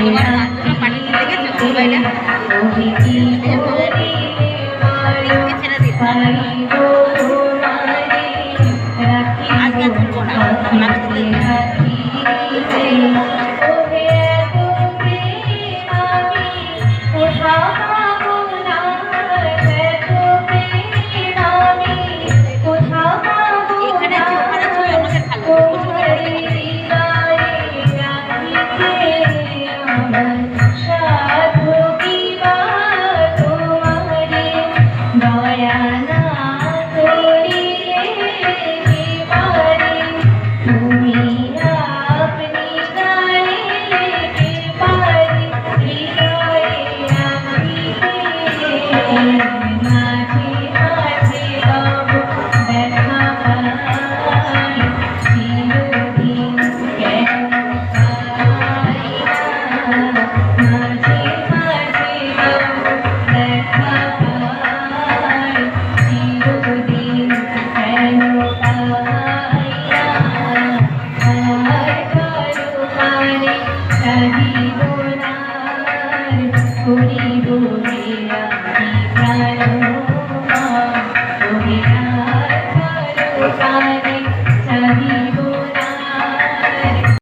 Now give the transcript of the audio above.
এবার গানটা পাঠিয়ে দিতে গেছে মোবাইলে করি